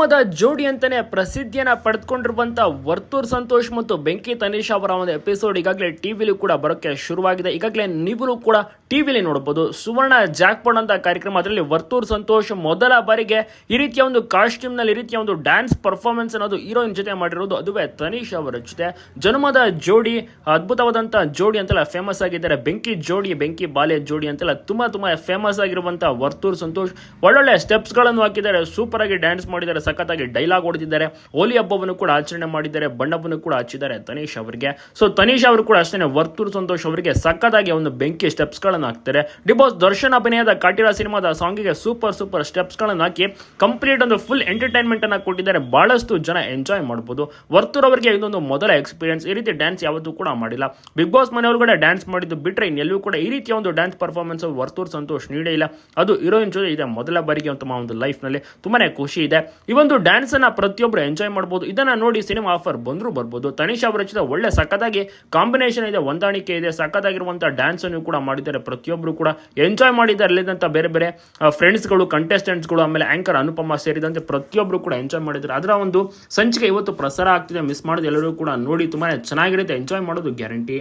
ಜನುಮದ ಜೋಡಿ ಅಂತಾನೆ ಪ್ರಸಿದ್ಧಿಯನ್ನ ಪಡೆದುಕೊಂಡಿರುವಂತ ವರ್ತೂರ್ ಸಂತೋಷ್ ಮತ್ತು ಬೆಂಕಿ ತನೀಶ್ ಅವರ ಒಂದು ಎಪಿಸೋಡ್ ಈಗಾಗಲೇ ಟಿವಿಲಿ ಕೂಡ ಬರೋಕೆ ಶುರುವಾಗಿದೆ. ಈಗಾಗಲೇ ನೀವು ಕೂಡ ಟಿವಿಲಿ ನೋಡಬಹುದು ಸುವರ್ಣ ಜಾಕ್ಪಾಟ್ ಅಂತ ಕಾರ್ಯಕ್ರಮ, ಅದರಲ್ಲಿ ವರ್ತೂರ್ ಸಂತೋಷ್ ಮೊದಲ ಬಾರಿಗೆ ಈ ರೀತಿಯ ಒಂದು ಕಾಸ್ಟ್ಯೂಮ್ನಲ್ಲಿ, ಈ ರೀತಿಯ ಒಂದು ಡ್ಯಾನ್ಸ್ ಪರ್ಫಾರ್ಮೆನ್ಸ್ ಅನ್ನೋದು ಹೀರೋಯಿನ್ ಜೊತೆ ಮಾಡಿರೋದು. ಅದುವೇ ತನೀಶ್ ಅವರ ಜೊತೆ. ಜನ್ಮದ ಜೋಡಿ ಅದ್ಭುತವಾದಂತಹ ಜೋಡಿ ಅಂತೆಲ್ಲ ಫೇಮಸ್ ಆಗಿದ್ದಾರೆ. ಬೆಂಕಿ ಜೋಡಿ, ಬೆಂಕಿ ಬಾಲ್ಯ ಜೋಡಿ ಅಂತೆಲ್ಲ ತುಂಬಾ ತುಂಬಾ ಫೇಮಸ್ ಆಗಿರುವಂತಹ ವರ್ತೂರ್ ಸಂತೋಷ್. ಒಳ್ಳೊಳ್ಳೆ ಸ್ಟೆಪ್ಸ್ಗಳನ್ನು ಹಾಕಿದ್ದಾರೆ. ಸೂಪರ್ ಆಗಿ ಡ್ಯಾನ್ಸ್ ಮಾಡಿದ್ದಾರೆ. ಸಖತ್ತಾಗಿ ಡೈಲಾಗ್ ಹೊಡೆದಿದ್ದಾರೆ. ಹೋಲಿ ಹಬ್ಬವನ್ನು ಕೂಡ ಆಚರಣೆ ಮಾಡಿದ್ದಾರೆ. ಬಣ್ಣವನ್ನು ಕೂಡ ಹಚ್ಚಿದ್ದಾರೆ ತನೀಶ್ ಅವರಿಗೆ. ಸೊ ತನೀಶ್ ಅವರು ಕೂಡ ಅಷ್ಟೇ ವರ್ತೂರ್ ಸಂತೋಷ್ ಅವರಿಗೆ ಸಖತ್ತಾಗಿ ಒಂದು ಬೆಂಕಿ ಸ್ಟೆಪ್ಸ್ಗಳನ್ನು ಹಾಕ್ತಾರೆ. ಡಿಬೋಸ್ ದರ್ಶನ್ ಅಭಿನಯದ ಕಾಟಿರ ಸಿನಿಮಾದ ಸಾಂಗಿಗೆ ಸೂಪರ್ ಸೂಪರ್ ಸ್ಟೆಪ್ಸ್ಗಳನ್ನು ಹಾಕಿ ಕಂಪ್ಲೀಟ್ ಒಂದು ಫುಲ್ ಎಂಟರ್ಟೈನ್ಮೆಂಟ್ ಅನ್ನ ಕೊಟ್ಟಿದ್ದಾರೆ. ಬಹಳಷ್ಟು ಜನ ಎಂಜಾಯ್ ಮಾಡಬಹುದು ವರ್ತೂರ್ ಅವರಿಗೆ ಇದೊಂದು ಮೊದಲ ಎಕ್ಸ್ಪೀರಿಯನ್ಸ್ ಈ ರೀತಿ ಡ್ಯಾನ್ಸ್ ಯಾವತ್ತೂ ಕೂಡ ಮಾಡಿಲ್ಲ. ಬಿಗ್ ಬಾಸ್ ಮನೆ ಒಳಗಡೆ ಡ್ಯಾನ್ಸ್ ಮಾಡಿದ್ದು ಬಿಟ್ರೆ ಇನ್ನೆಲ್ಲೂ ಕೂಡ ಈ ರೀತಿಯ ಒಂದು ಡ್ಯಾನ್ಸ್ ಪರ್ಫಾರ್ಮೆನ್ಸ್ ವರ್ತೂರ್ ಸಂತೋಷ್ ನೀಡೇ ಇಲ್ಲ. ಅದು ಹೀರೋಯಿನ್ ಜೊತೆ ಇದೆ ಮೊದಲ ಬಾರಿಗೆ ತಮ್ಮ ಒಂದು ಲೈಫ್ನಲ್ಲಿ. ತುಂಬಾನೇ ಖುಷಿ ಇದೆ. ಈ ಒಂದು ಡ್ಯಾನ್ಸ್ ಅನ್ನ ಪ್ರತಿಯೊಬ್ಬರು ಎಂಜಾಯ್ ಮಾಡಬಹುದು ಇದನ್ನ ನೋಡಿ ಸಿನಿಮಾ ಆಫರ್ ಬಂದರೂ ಬರ್ಬೋದು. ತನಿಷ್ ಅವರ ರಚಿತ ಒಳ್ಳೆ ಸಖತ್ತಾಗಿ ಕಾಂಬಿನೇಷನ್ ಇದೆ, ಹೊಂದಾಣಿಕೆ ಇದೆ ಸಖತ್ತಾಗಿರುವಂಥ ಡ್ಯಾನ್ಸ್ ಅನ್ನು ಕೂಡ ಮಾಡಿದ್ದಾರೆ ಪ್ರತಿಯೊಬ್ಬರು ಕೂಡ. ಎಂಜಾಯ್ ಮಾಡಿದ್ದಾರೆ ಅಲ್ಲಿದ್ದಂಥ ಬೇರೆ ಬೇರೆ ಫ್ರೆಂಡ್ಸ್ಗಳು ಕಂಟೆಸ್ಟೆಂಟ್ಸ್ಗಳು ಆಮೇಲೆ ಆಂಕರ್ ಅನುಪಮ ಸೇರಿದಂತೆ ಪ್ರತಿಯೊಬ್ಬರು ಕೂಡ ಎಂಜಾಯ್ ಮಾಡಿದ್ದಾರೆ. ಅದರ ಒಂದು ಸಂಚಿಕೆ ಇವತ್ತು ಪ್ರಸಾರ ಆಗ್ತಿದೆ ಮಿಸ್ ಮಾಡೋದು ಎಲ್ಲರೂ ಕೂಡ ನೋಡಿ ತುಂಬಾ ಚೆನ್ನಾಗಿರುತ್ತೆ. ಎಂಜಾಯ್ ಮಾಡೋದು ಗ್ಯಾರಂಟಿ